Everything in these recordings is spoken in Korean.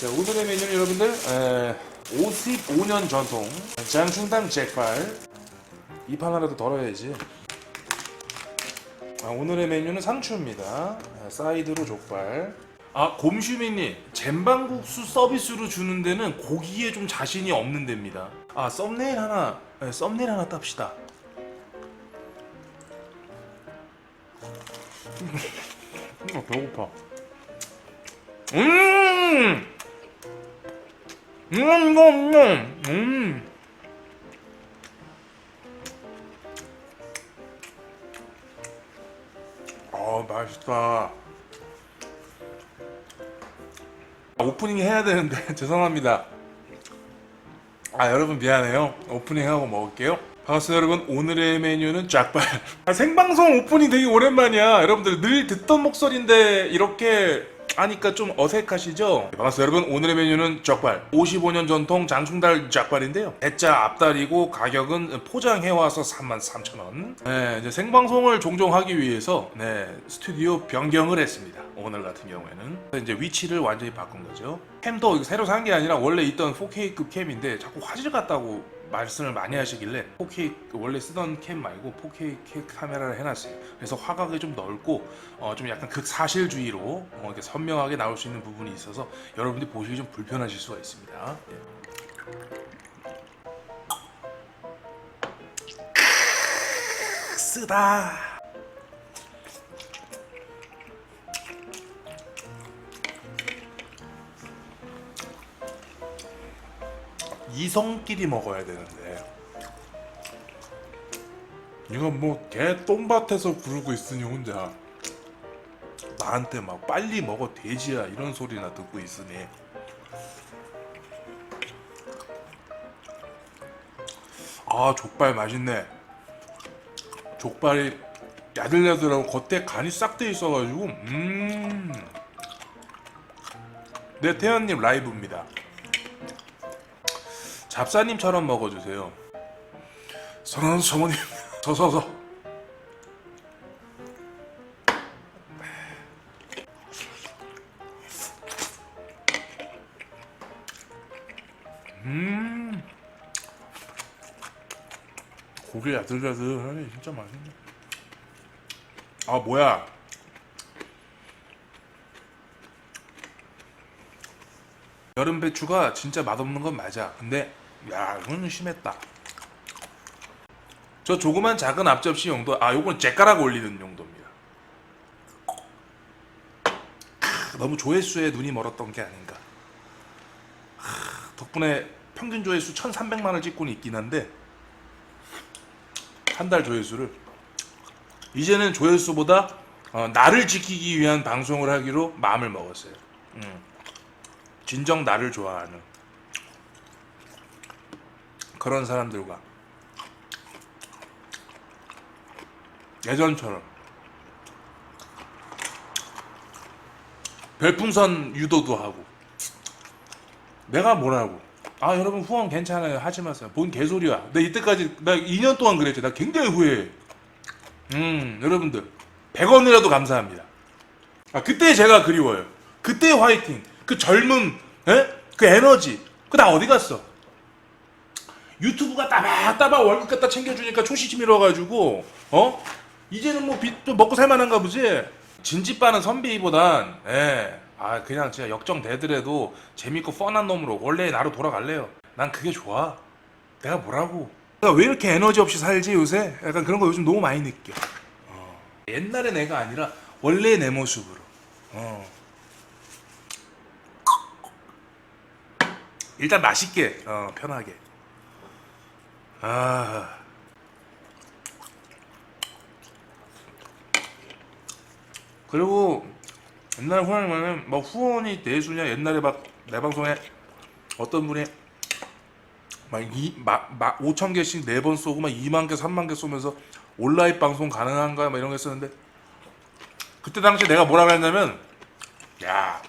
자, 오늘의 메뉴는 여러분들 에, 55년 전통 장충당 잭발 이 판 하나도 덜어야지. 아, 오늘의 메뉴는 상추입니다. 아, 사이드로 족발. 아 곰슈미님 잼방국수 서비스로 주는 데는 고기에 좀 자신이 없는 데입니다. 아 썸네일 하나 네, 썸네일 하나 땁시다. 아, 배고파. 음! 음, 음, 음, 음. 어, 맛있다. 아, 오프닝 해야 되는데 죄송합니다. 아 여러분 미안해요. 오프닝 하고 먹을게요. 반갑습니다 여러분. 오늘의 메뉴는 짝발. 아, 생방송 오프닝 되게 오랜만이야. 여러분들 늘 듣던 목소리인데 이렇게 하니까 좀 어색하시죠? 네, 반갑습니다 여러분. 오늘의 메뉴는 짝발. 55년 전통 장충달 짝발인데요. 대짜 앞다리고 가격은 포장해 와서 33,000원. 네, 생방송을 종종 하기 위해서 네, 스튜디오 변경을 했습니다. 오늘 같은 경우에는 이제 위치를 완전히 바꾼 거죠. 캠도 새로 산 게 아니라 원래 있던 4K급 캠인데 자꾸 화질 같다고 말씀을 많이 하시길래 4K 원래 쓰던 캠 말고 4K 캠 카메라를 해놨어요. 그래서 화각이 좀 넓고 어, 좀 약간 극사실주의로 어, 이렇게 선명하게 나올 수 있는 부분이 있어서 여러분들이 보시기 좀 불편하실 수가 있습니다. 예. 쓰다. 이성끼리 먹어야 되는데. 이건 뭐 개 똥밭에서 구르고 있으니 혼자 나한테 막 빨리 먹어 돼지야 이런 소리나 듣고 있으니. 아 족발 맛있네. 족발이 야들야들하고 겉에 간이 싹 돼 있어가지고 음네 태연님 라이브입니다 잡사님처럼 먹어주세요. 선한 성우님, 서서서. 음, 고기 야들야들하니 진짜 맛있네. 아 뭐야? 여름 배추가 진짜 맛없는 건 맞아. 근데 야 이거는 심했다. 저 조그만 작은 앞접시 용도 아 요건 째깔하고 올리는 용도입니다. 크, 너무 조회수에 눈이 멀었던 게 아닌가. 하, 덕분에 평균 조회수 1,300만을 찍고는 있긴 한데 한 달 조회수를 이제는 조회수보다 어, 나를 지키기 위한 방송을 하기로 마음을 먹었어요. 음. 진정 나를 좋아하는 그런 사람들과 예전처럼 별풍선 유도도 하고 내가 뭐라고? 아 여러분 후원 괜찮아요. 하지 마세요. 뭔 개소리야. 나 이때까지 나 2년 동안 그랬지. 나 굉장히 후회해. 음 여러분들. 100원이라도 감사합니다. 아 그때 제가 그리워요. 그때 화이팅. 그 젊음 에? 그 에너지. 그 나 어디 갔어 유튜브가 따박따박 월급 갖다 챙겨주니까 초시치 밀어가지고 어? 이제는 뭐 빚도 먹고 살만한가 보지? 진지빠는 선비보단 예 아 그냥 진짜 역정되더라도 재밌고 뻔한 놈으로 원래 나로 돌아갈래요. 난 그게 좋아. 내가 뭐라고? 내가 왜 이렇게 에너지 없이 살지 요새? 약간 그런 거 요즘 너무 많이 느껴. 어. 옛날의 내가 아니라 원래 내 모습으로. 어. 일단 맛있게 어, 편하게 아 그리고 옛날에 후원하면은 뭐 후원이 대수냐 옛날에 막 내 방송에 어떤 분이 막이막 5천 개씩 네 번 쏘고 막 2만 개 3만 개 쏘면서 온라인 방송 가능한가 막 이런 거 했었는데 그때 당시 내가 뭐라고 했냐면 야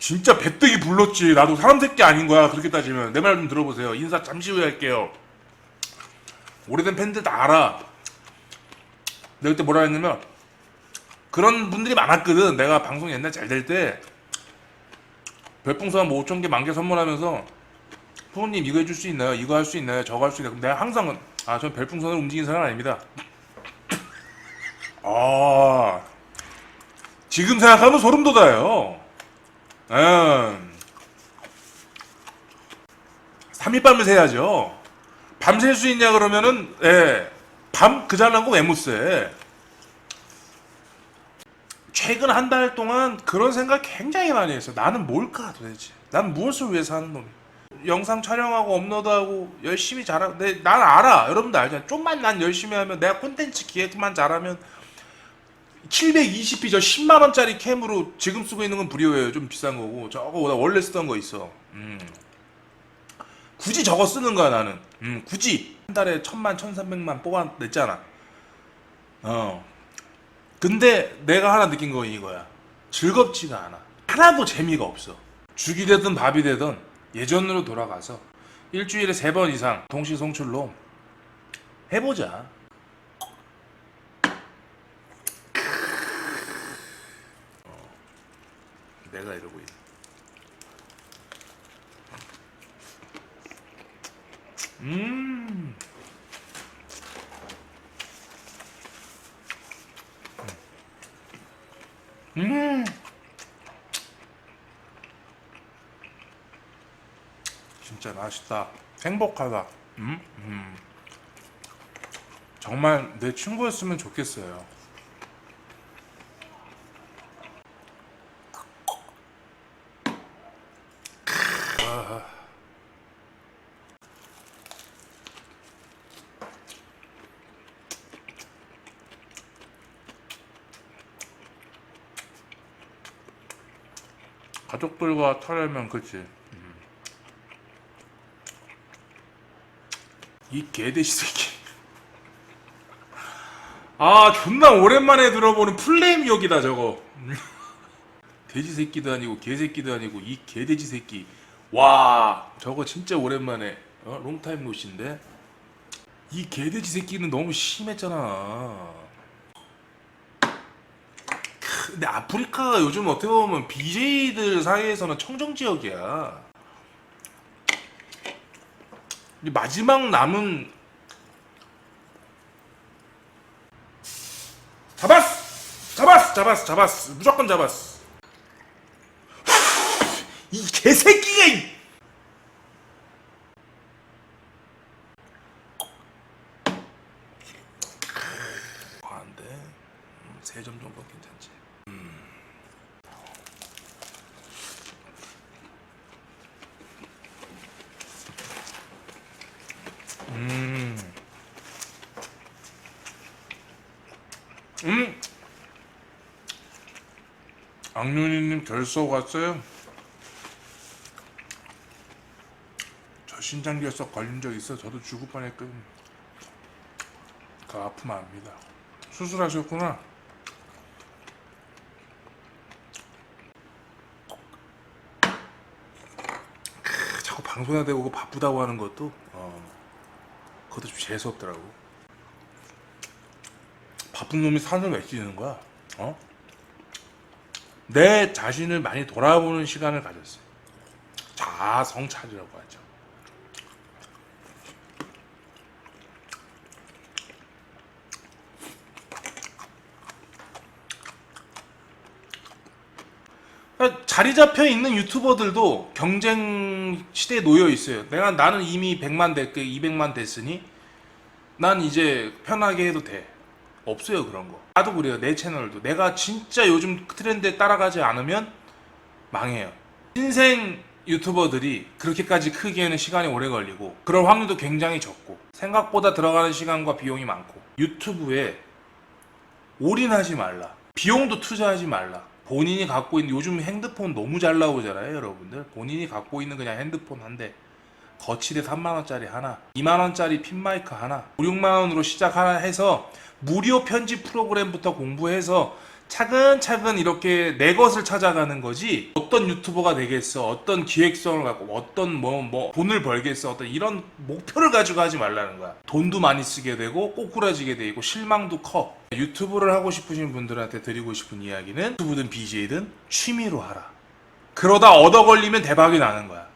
진짜 배뜨기 불렀지. 나도 사람 새끼 아닌 거야. 그렇게 따지면 내 말 좀 들어보세요. 인사 잠시 후에 할게요. 오래된 팬들 다 알아. 내가 그때 뭐라 했냐면 그런 분들이 많았거든. 내가 방송 옛날 잘 될 때 별풍선 뭐 5천 개, 만 개 선물하면서 부모님 이거 해줄 수 있나요? 이거 할 수 있나요? 저거 할 수 있나요? 그럼 내가 항상 아, 전 별풍선을 움직이는 사람 아닙니다. 아, 지금 생각하면 소름 돋아요. 음. 3일 밤을 새야죠. 밤셀수 있냐 그러면은 예. 밤 그 잘난 거 왜못 세? 최근 한 달 동안 그런 생각 굉장히 많이 했어. 나는 뭘까 도대체? 난 무엇을 위해서 하는 놈이야? 영상 촬영하고 업로드하고 열심히 잘하고 내, 난 알아. 여러분도 알잖아. 좀만 난 열심히 하면 내가 콘텐츠 기획만 잘하면 720p 저 10만 원짜리 캠으로 지금 쓰고 있는 건 브리오예요. 좀 비싼 거고 저거 나 원래 쓰던 거 있어. 음. 굳이 저거 쓰는 거야 나는. 음, 굳이 한 달에 천만, 천삼백만 뽑아냈잖아. 어. 근데 내가 하나 느낀 건 이거야. 즐겁지가 않아. 하나도 재미가 없어. 죽이 되든 밥이 되든 예전으로 돌아가서 일주일에 세 번 이상 동시 송출로 해보자. 어, 내가 이러고 있네. 음. 음. 진짜 맛있다. 행복하다. 음? 음. 정말 내 친구였으면 좋겠어요. 가족들과 털려면 그치. 음. 이 개돼지 새끼. 아 존나 오랜만에 들어보는 플레임 욕이다 저거. 음. 돼지 새끼도 아니고 개 새끼도 아니고 이 개돼지 새끼. 와 저거 진짜 오랜만에 어? 롱타임 노신데. 이 개돼지 새끼는 너무 심했잖아. 근데 아프리카가 요즘 어떻게 보면 BJ들 사이에서는 청정 지역이야. 이 마지막 남은 잡았어, 잡았어, 잡았어, 잡았어, 무조건 잡았어. 이 개새끼가 이- 과한데 세 점 정도 괜찮지. 음. 음. 악눈이님 결석 왔어요? 저 신장 결석 걸린 적 있어. 저도 죽을 뻔했거든. 그 아픔 압니다. 수술하셨구나. 크, 자꾸 방송에 대고 바쁘다고 하는 것도 어, 그것도 좀 재수 없더라고. 바쁜 놈이 산을 왜 찌는 거야? 어? 내 자신을 많이 돌아보는 시간을 가졌어요. 자성찰이라고 하죠. 자리 잡혀 있는 유튜버들도 경쟁 시대에 놓여 있어요. 내가 나는 이미 100만 됐고 200만 됐으니 난 이제 편하게 해도 돼. 없어요 그런 거. 나도 그래요 내 채널도. 내가 진짜 요즘 트렌드에 따라가지 않으면 망해요. 신생 유튜버들이 그렇게까지 크기에는 시간이 오래 걸리고 그럴 확률도 굉장히 적고 생각보다 들어가는 시간과 비용이 많고 유튜브에 올인하지 말라. 비용도 투자하지 말라. 본인이 갖고 있는 요즘 핸드폰 너무 잘 나오잖아요, 여러분들. 본인이 갖고 있는 그냥 핸드폰 한 대. 거치대 3만 원짜리 하나, 2만 원짜리 핀 마이크 하나, 5, 6만 원으로 시작 하나 해서 무료 편집 프로그램부터 공부해서 차근차근 이렇게 내 것을 찾아가는 거지 어떤 유튜버가 되겠어 어떤 기획성을 갖고 어떤 뭐뭐 돈을 벌겠어 어떤 이런 목표를 가지고 하지 말라는 거야. 돈도 많이 쓰게 되고 꼬꾸라지게 되고 실망도 커. 유튜브를 하고 싶으신 분들한테 드리고 싶은 이야기는 유튜브든 BJ든 취미로 하라. 그러다 얻어 걸리면 대박이 나는 거야.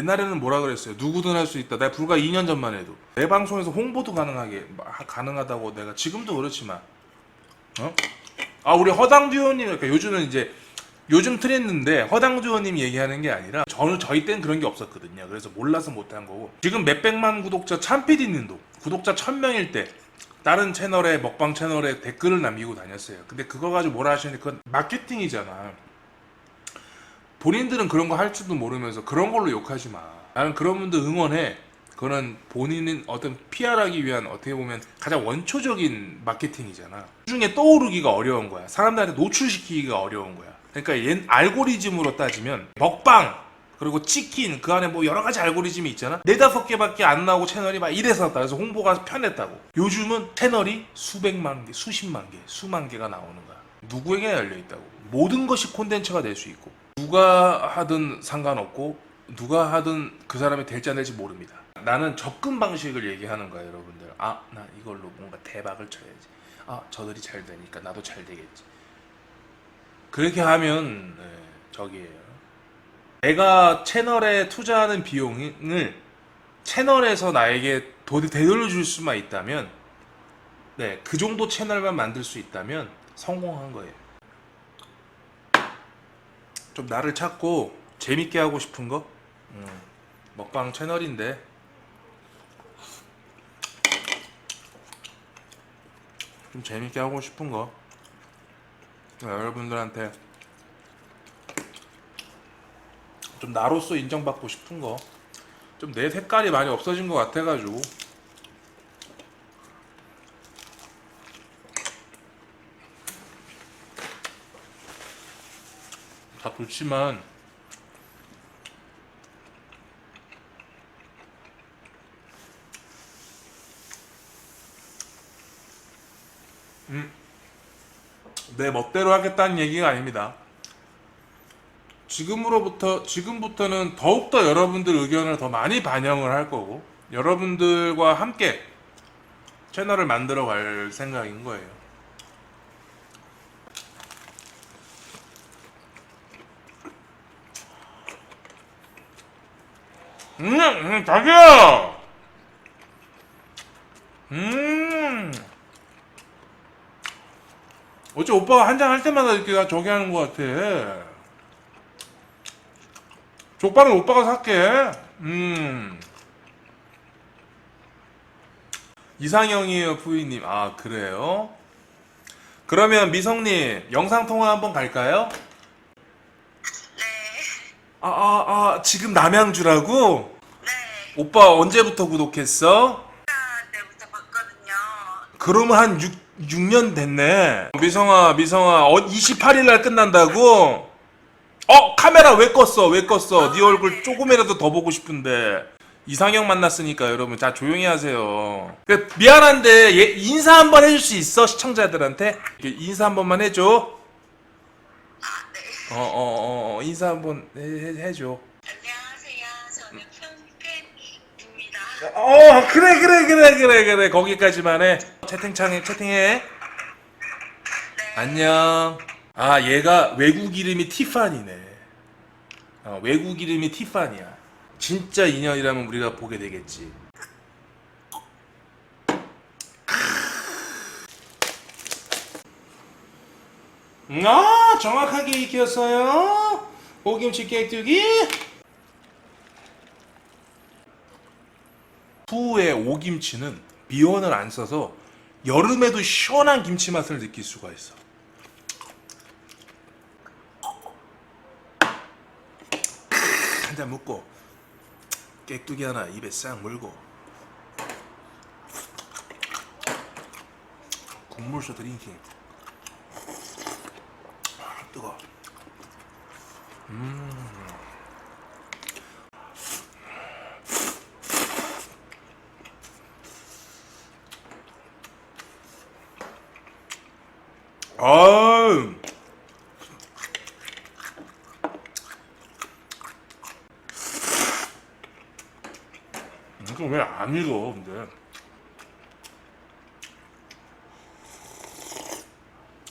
옛날에는 뭐라 그랬어요? 누구든 할 수 있다. 내가 불과 2년 전만 해도 내 방송에서 홍보도 가능하게 마- 가능하다고 내가 지금도 그렇지만 어? 아 우리 허당듀오님 그러니까 요즘은 이제 요즘 트렌드인데 허당듀오님 얘기하는 게 아니라 저는 저희 때는 그런 게 없었거든요. 그래서 몰라서 못한 거고 지금 몇백만 구독자 참피디님도 구독자 1000명일 때 다른 채널에 먹방 채널에 댓글을 남기고 다녔어요. 근데 그거 가지고 뭐라 하시는데 그건 마케팅이잖아. 본인들은 그런 거 할 줄도 모르면서 그런 걸로 욕하지 마. 나는 그런 분들 응원해. 그거는 본인은 어떤 PR하기 위한 어떻게 보면 가장 원초적인 마케팅이잖아. 그 중에 떠오르기가 어려운 거야. 사람들한테 노출시키기가 어려운 거야. 그러니까 옛 알고리즘으로 따지면 먹방 그리고 치킨 그 안에 뭐 여러 가지 알고리즘이 있잖아. 네다섯 개밖에 안 나오고 채널이 막 이래서. 그래서 홍보가 편했다고. 요즘은 채널이 수백만 개, 수십만 개, 수만 개가 나오는 거야. 누구에게 열려 있다고. 모든 것이 콘텐츠가 될 수 있고 누가 하든 상관없고 누가 하든 그 사람이 될지 안 될지 모릅니다. 나는 접근 방식을 얘기하는 거야, 여러분들. 아, 나 이걸로 뭔가 대박을 쳐야지. 아, 저들이 잘 되니까 나도 잘 되겠지. 그렇게 하면 네, 저기예요. 내가 채널에 투자하는 비용을 채널에서 나에게 도 되돌려 줄 수만 있다면, 네, 그 정도 채널만 만들 수 있다면 성공한 거예요. 좀 나를 찾고 재밌게 하고 싶은 거, 음, 먹방 채널인데. 좀 재밌게 하고 싶은 거. 네, 여러분들한테 좀 나로서 인정받고 싶은 거. 좀 내 색깔이 많이 없어진 것 같아가지고 다 좋지만 음, 내 멋대로 하겠다는 얘기가 아닙니다. 지금으로부터 지금부터는 더욱더 여러분들 의견을 더 많이 반영을 할 거고 여러분들과 함께 채널을 만들어 갈 생각인 거예요. 음, 음 자기야. 음. 어째 오빠가 한 잔 할 때마다 이렇게 저기 하는 것 같아. 족발은 오빠가 살게. 음. 이상형이에요, 부인님. 아, 그래요? 그러면 미성님, 영상통화 한번 갈까요? 네, 아, 아, 아, 지금 남양주라고? 네. 오빠 언제부터 구독했어? 아, 때부터 봤거든요. 그러면 한 6, 6년 됐네. 미성아, 미성아, 어, 28일 날 끝난다고? 어, 카메라 왜 껐어? 왜 껐어? 네 얼굴 조금이라도 더 보고 싶은데. 이상형 만났으니까 여러분, 자, 조용히 하세요. 그, 미안한데, 얘 인사 한번 해줄 수 있어? 시청자들한테? 이렇게 인사 한 번만 해줘. 어, 어, 어, 어, 인사 한번 해, 해, 해줘. 안녕하세요. 저는 평팬입니다. 어, 그래, 그래, 그래, 그래, 그래. 거기까지만 해. 채팅창에, 채팅해. 네. 안녕. 아, 얘가 외국 이름이 티파니네. 어, 외국 이름이 티파니야. 진짜 인연이라면 우리가 보게 되겠지. 아, 정확하게 익혔어요. 오김치 깨뜨기. 후의 오김치는 미원을 안 써서 여름에도 시원한 김치 맛을 느낄 수가 있어. 한 잔 먹고 깨뚜기 하나 입에 싹 물고 국물소 드링킹 아, 뜨거. 아.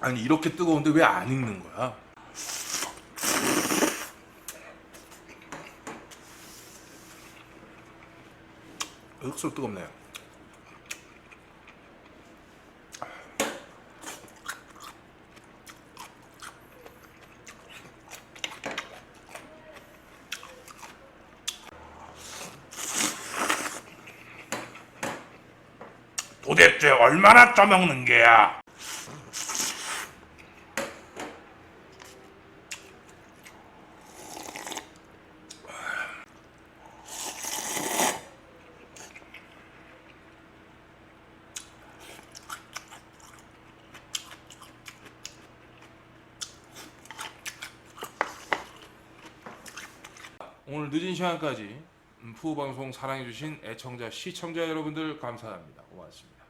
아니 이렇게 뜨거운데 왜 안 익는 거야? 흑수로 뜨겁네요. 도대체 얼마나 쪄먹는 게야? 시간까지 음, 푸우 방송 사랑해주신 애청자 시청자 여러분들 감사합니다. 고맙습니다.